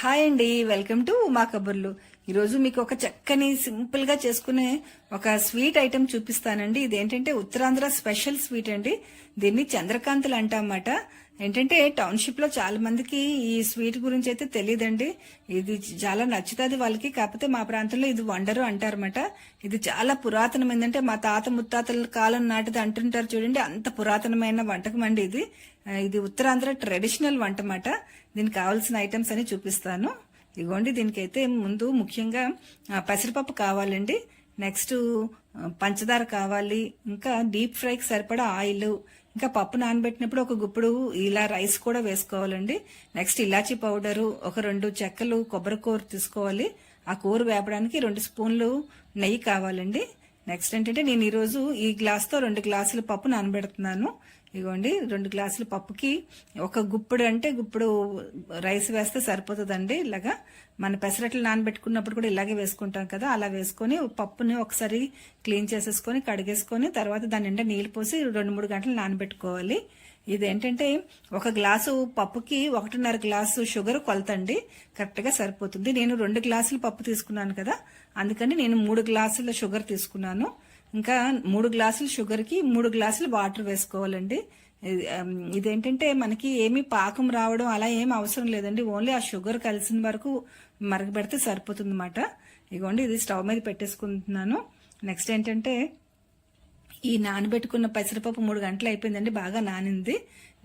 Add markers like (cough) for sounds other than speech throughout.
Hi అండి welcome to Uma కబుర్లు. ఈరోజు మీకు ఒక చక్కని సింపుల్గా చేసుకునే ఒక స్వీట్ ఐటెం చూపిస్తానండి. ఇదేంటంటే ఉత్తరాంధ్ర స్పెషల్ స్వీట్ అండి. దీన్ని చంద్రకాంతులు అంటామన్నమాట ఏంటంటే టౌన్షిప్లో చాలా మందికి ఈ స్వీట్ గురించి అయితే తెలియదండి ఇది చాలా నచ్చుతుంది వాళ్ళకి. కాకపోతే మా ప్రాంతంలో ఇది వండరు అంటారన్నమాట. ఇది చాలా పురాతనమైందంటే మా తాత ముత్తాతల కాలం నాటిది అంటుంటారు చూడండి. అంత పురాతనమైన వంటకం అండి ఇది. ఇది ఉత్తరాంధ్ర ట్రెడిషనల్ వంట అన్నమాట దీనికి కావాల్సిన ఐటమ్స్ అని చూపిస్తాను. ఇదిగోండి దీనికైతే ముందు ముఖ్యంగా పెసరపప్పు కావాలండి. నెక్స్ట్ పంచదార కావాలి. ఇంకా డీప్ ఫ్రైకి సరిపడా ఆయిల్. ఇంకా పప్పు నానబెట్టినప్పుడు ఒక గుప్పుడు ఇలా రైస్ కూడా వేసుకోవాలండి. నెక్స్ట్ ఇలాచీ పౌడరు ఒక రెండు చెక్కలు కొబ్బరి కూర తీసుకోవాలి. ఆ కూర వేపడానికి రెండు స్పూన్లు నెయ్యి కావాలండి. నెక్స్ట్ ఏంటంటే నేను ఈరోజు ఈ గ్లాస్తో రెండు గ్లాసులు పప్పు నానబెడుతున్నాను. ఇగోండి రెండు గ్లాసుల పప్పుకి ఒక గుప్పుడు అంటే గుప్పుడు రైస్ వేస్తే సరిపోతుందండి. ఇలాగా మన పెసరట్లు నానబెట్టుకున్నప్పుడు కూడా ఇలాగే వేసుకుంటాం కదా అలా వేసుకొని పప్పుని ఒకసారి క్లీన్ చేసేసుకొని కడిగేసుకొని తర్వాత దాని నిండా నీళ్ళు పోసి రెండు మూడు గంటలు నానబెట్టుకోవాలి. ఇదేంటంటే ఒక గ్లాసు పప్పుకి ఒకటిన్నర గ్లాసు షుగర్ కొలతండి. కరెక్ట్గా సరిపోతుంది. నేను రెండు గ్లాసులు పప్పు తీసుకున్నాను కదా. అందుకని నేను మూడు గ్లాసుల షుగర్ తీసుకున్నాను. ఇంకా మూడు గ్లాసులు షుగర్కి మూడు గ్లాసులు వాటర్ వేసుకోవాలండి. ఇదేంటంటే మనకి ఏమీ పాకం రావడం అలా ఏం అవసరం లేదండి. ఓన్లీ ఆ షుగర్ కలిసిన వరకు మరగబెడితే సరిపోతుంది అన్నమాట ఇగోండి ఇది స్టవ్ మీద పెట్టేసుకుంటున్నాను. నెక్స్ట్ ఏంటంటే ఈ నానబెట్టుకున్న పెసరపప్పు మూడు గంటలు అయిపోయిందండి బాగా నానింది.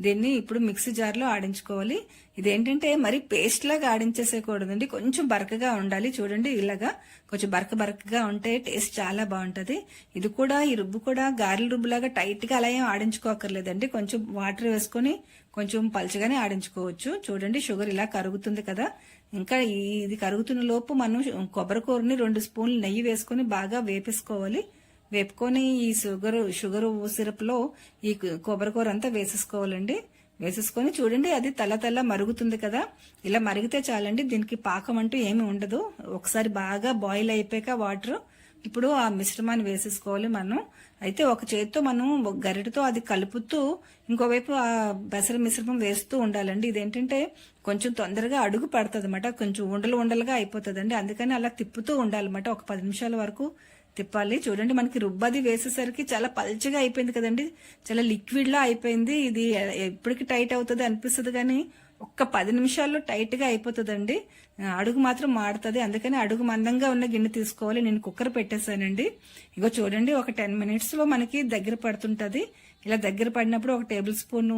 దీన్ని ఇప్పుడు మిక్సీ జార్లో ఆడించుకోవాలి. ఇదేంటంటే మరి పేస్ట్ లాగా ఆడించేసేయకూడదండి. కొంచెం బరకగా ఉండాలి చూడండి ఇలాగా. కొంచెం బరక బరకగా ఉంటే టేస్ట్ చాలా బాగుంటుంది. ఇది కూడా ఈ రుబ్బు కూడా గారెల రుబ్బులాగా టైట్గా అలా ఏం ఆడించుకోకర్లేదండి. కొంచెం వాటర్ వేసుకొని కొంచెం పలచగానే ఆడించుకోవచ్చు. చూడండి షుగర్ ఇలా కరుగుతుంది కదా. ఇంకా ఇది కరుగుతున్న లోపు మనం కొబ్బరి కూరని రెండు స్పూన్లు నెయ్యి వేసుకొని బాగా వేపేసుకోవాలి. వేపుకొని ఈ షుగర్ షుగర్ సిరప్లో ఈ కొబ్బరి కూర అంతా వేసేసుకోవాలండి. వేసేసుకొని చూడండి అది తల తల మరుగుతుంది కదా. ఇలా మరిగితే చాలండి దీనికి పాకం అంటూ ఏమీ ఉండదు. ఒకసారి బాగా బాయిల్ అయిపోయాక వాటర్. ఇప్పుడు ఆ మిశ్రమాన్ని వేసేసుకోవాలి మనం. అయితే ఒక చేతితో మనం గరిటతో అది కలుపుతూ ఇంకోవైపు ఆ బెసర మిశ్రమం వేస్తూ ఉండాలండి. ఇదేంటంటే కొంచెం తొందరగా అడుగు పడుతుంది కొంచెం ఉండలు ఉండలుగా అయిపోతుందండి. అందుకని అలా తిప్పుతూ ఉండాలన్నమాట. ఒక పది నిమిషాల వరకు తిప్పాలి. చూడండి మనకి రుబ్బది వేసేసరికి చాలా పల్చగా అయిపోయింది కదండి. చాలా లిక్విడ్లా అయిపోయింది. ఇది ఎప్పటికి టైట్ అవుతుంది అనిపిస్తుంది కానీ ఒక్క పది నిమిషాల్లో టైట్గా అయిపోతుందండి. అడుగు మాత్రం మాడుతుంది. అందుకని అడుగు మందంగా ఉన్న గిన్నె తీసుకోవాలి. నేను కుక్కర్ పెట్టేశానండి. ఇగో చూడండి ఒక టెన్ మినిట్స్లో మనకి దగ్గర పడుతుంటది. ఇలా దగ్గర పడినప్పుడు ఒక టేబుల్ స్పూన్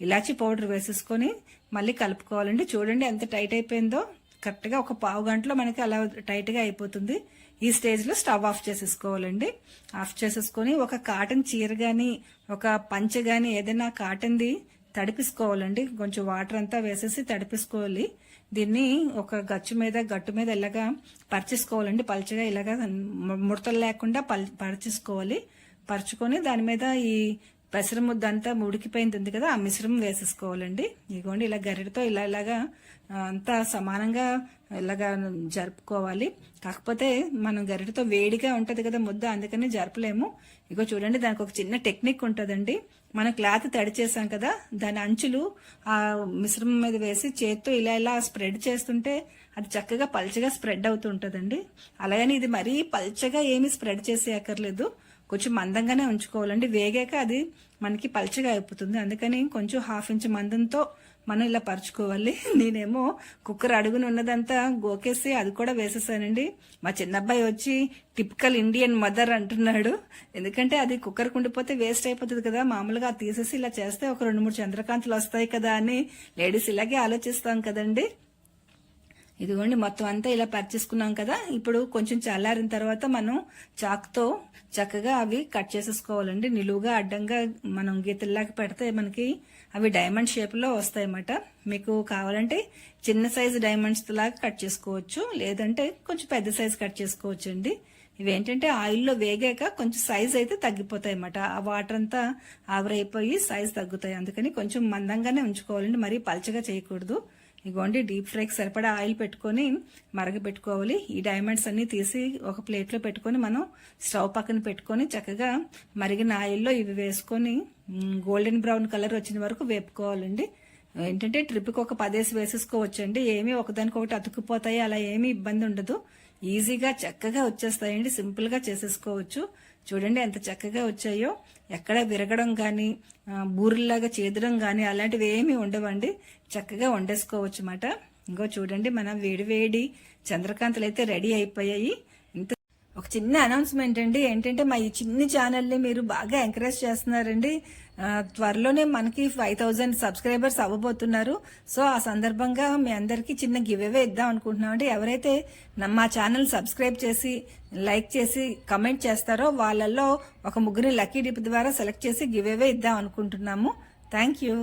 ఇలాచీ పౌడర్ వేసేసుకొని మళ్ళీ కలుపుకోవాలండి. చూడండి ఎంత టైట్ అయిపోయిందో. కరెక్ట్గా ఒక పావు గంటలో మనకి అలా టైట్గా అయిపోతుంది. ఈ స్టేజ్లో స్టవ్ ఆఫ్ చేసేసుకోవాలండి. ఆఫ్ చేసేసుకొని ఒక కాటన్ చీర కానీ ఒక పంచ కానీ ఏదైనా కాటన్ది తడిపిసుకోవాలండి. కొంచెం వాటర్ అంతా వేసేసి తడిపిసుకోవాలి. దీన్ని ఒక గచ్చు మీద గట్టు మీద ఇలాగా పరిచేసుకోవాలండి. పల్చగా ఇలాగా ముడతలు లేకుండా పల్ పరిచేసుకోవాలి. పరుచుకొని దాని మీద ఈ పెసర ముద్ద అంతా ఉడికిపోయింది ఉంది కదా ఆ మిశ్రమం వేసేసుకోవాలండి. ఇదిగోండి ఇలా గరిటతో ఇలా ఇలాగా అంతా సమానంగా ఇలాగా జరుపుకోవాలి. కాకపోతే మనం గరిటతో వేడిగా ఉంటుంది కదా ముద్ద అందుకని జరపలేము. ఇగో చూడండి దానికి ఒక చిన్న టెక్నిక్ ఉంటుందండి. మనం క్లాత్ తడి చేసాం కదా దాని అంచులు ఆ మిశ్రమం మీద వేసి చేత్తో ఇలా ఇలా స్ప్రెడ్ చేస్తుంటే అది చక్కగా పల్చగా స్ప్రెడ్ అవుతూ ఉంటదండి. అలాగని ఇది మరీ పల్చగా ఏమీ స్ప్రెడ్ చేసే అక్కర్లేదు కొంచెం మందంగానే ఉంచుకోవాలండి. వేగాక అది మనకి పల్చగా అయిపోతుంది. అందుకని కొంచెం హాఫ్ ఇంచ్ మందంతో మనం ఇలా పరుచుకోవాలి. (laughs) నేనేమో కుక్కర్ అడుగున ఉన్నదంతా గోకేసి అది కూడా వేసేసానండి. మా చిన్నబ్బాయి వచ్చి టిపికల్ ఇండియన్ మదర్ అంటున్నాడు. ఎందుకంటే అది కుక్కర్ కుండిపోతే వేస్ట్ అయిపోతుంది కదా. మామూలుగా అది తీసేసి ఇలా చేస్తే ఒక రెండు మూడు చంద్రకాంతులు వస్తాయి కదా అని లేడీస్ ఇలాగే ఆలోచిస్తాం కదండి. ఇదిగోండి మొత్తం అంతా ఇలా పరిచేసుకున్నాం కదా. ఇప్పుడు కొంచెం చల్లారిన తర్వాత మనం చాక్తో చక్కగా అవి కట్ చేసేసుకోవాలండి. నిలువుగా అడ్డంగా మనం గీతల్లాగా పెడితే మనకి అవి డైమండ్ షేప్లో వస్తాయి వస్తాయన్నమాట. మీకు కావాలంటే చిన్న సైజు డైమండ్స్ లాగా కట్ చేసుకోవచ్చు. లేదంటే కొంచెం పెద్ద సైజు కట్ చేసుకోవచ్చు అండి ఇవేంటంటే ఆయిల్లో వేగాక కొంచెం సైజ్ అయితే తగ్గిపోతాయి అన్నమాట ఆ వాటర్ అంతా ఆవిరైపోయి సైజ్ తగ్గుతాయి. అందుకని కొంచెం మందంగానే ఉంచుకోవాలండి. మరీ పలచగా చేయకూడదు. ఇగోండి డీప్ ఫ్రైకి సరిపడా ఆయిల్ పెట్టుకొని మరగపెట్టుకోవాలి ఈ డైమండ్స్ అన్ని తీసి ఒక ప్లేట్లో పెట్టుకొని మనం స్టవ్ పక్కన పెట్టుకొని చక్కగా మరిగిన ఆయిల్లో ఇవి వేసుకొని గోల్డెన్ బ్రౌన్ కలర్ వచ్చిన వరకు వేపుకోవాలండి. ఏంటంటే ట్రిప్కి ఒక పదేసి వేసేసుకోవచ్చండి. ఏమీ ఒకదానికొకటి అతుక్కుపోతాయి అలా ఏమీ ఇబ్బంది ఉండదు. ఈజీగా చక్కగా వచ్చేస్తాయండి. సింపుల్గా చేసేసుకోవచ్చు. చూడండి ఎంత చక్కగా వచ్చాయో. ఎక్కడ విరగడం కానీ బూరెల్లాగా చేదడం కానీ అలాంటివి ఏమీ ఉండవండి. చక్కగా వండేసుకోవచ్చు అన్నమాట ఇంకో చూడండి మన వేడి వేడి చంద్రకాంతలు అయితే రెడీ అయిపోయాయి. ఒక చిన్న అనౌన్స్మెంట్ అండి. ఏంటంటే మా ఈ చిన్ని ఛానల్ని మీరు బాగా ఎంకరేజ్ చేస్తున్నారండి. త్వరలోనే మనకి ఫైవ్ థౌజండ్ సబ్స్క్రైబర్స్ అవ్వబోతున్నారు. సో ఆ సందర్భంగా మీ అందరికీ చిన్న గివ్ అవే ఇద్దాం అనుకుంటున్నాం అంటే ఎవరైతే మా ఛానల్ సబ్స్క్రైబ్ చేసి లైక్ చేసి కమెంట్ చేస్తారో వాళ్ళల్లో ఒక ముగ్గురిని లక్కీ డిప్ ద్వారా సెలెక్ట్ చేసి గివ్ అవే ఇద్దాం అనుకుంటున్నాము. Thank you